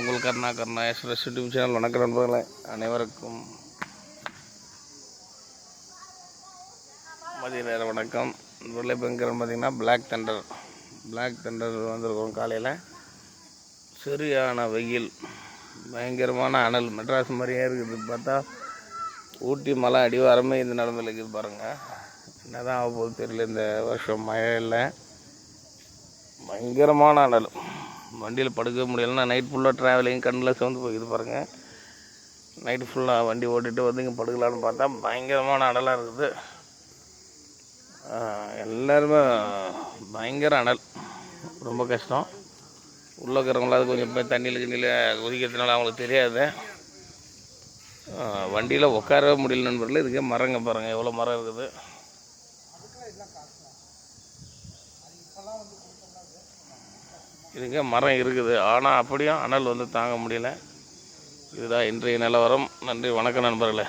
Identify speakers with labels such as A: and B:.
A: உங்கள் Karuna Karuna express YouTube channel. வணக்கம் நண்பர்களே. அனைவருக்கும் மதிய நேரம் வணக்கம். நண்பர்களே இப்போ பார்த்திங்கன்னா பார்த்தீங்கன்னா பிளாக் தண்டர் பிளாக் தண்டர் வந்திருக்கோம் காலையில். சரியான வெயில். பயங்கரமான அனல். மெட்ராஸ் மாதிரியே இருக்குது. பார்த்தா ஊட்டி மலை அடிவாரமே இந்த நிலமையில இருக்குது பாருங்கள் என்னதான் ஆக போகுது தெரியல. இந்த வருஷம் மழை இல்லை பயங்கரமான அனல். வண்டியில் படுக்க முடியலன்னா நைட் ஃபுல்லாக ட்ராவலிங் கண்ணில் சிவந்து போய்க்குது பாருங்கள் நைட்டு ஃபுல்லாக வண்டி ஓட்டிகிட்டு வந்து இங்கே படுக்கலான்னு பார்த்தா பயங்கரமான அனலாக இருக்குது. எல்லோருமே எல்லாருமே பயங்கர அனல். ரொம்ப கஷ்டம். உள்ளே இருக்கிறவங்களாவது கொஞ்சம் போய் தண்ணியில் கிண்ணியில் குதிக்கிறதுனால அவங்களுக்கு தெரியாது. வண்டியில் உட்காரவே முடியல நண்பர்களே. இதுக்கே மரங்க பாருங்கள் எவ்வளோ மரம் இருக்குது. இதுங்க மரம் இருக்குது. ஆனால் அப்படியும் அனல் வந்து தாங்க முடியல. இதுதான் இன்றைய நிலவரம். நன்றி வணக்கம் நண்பர்களே.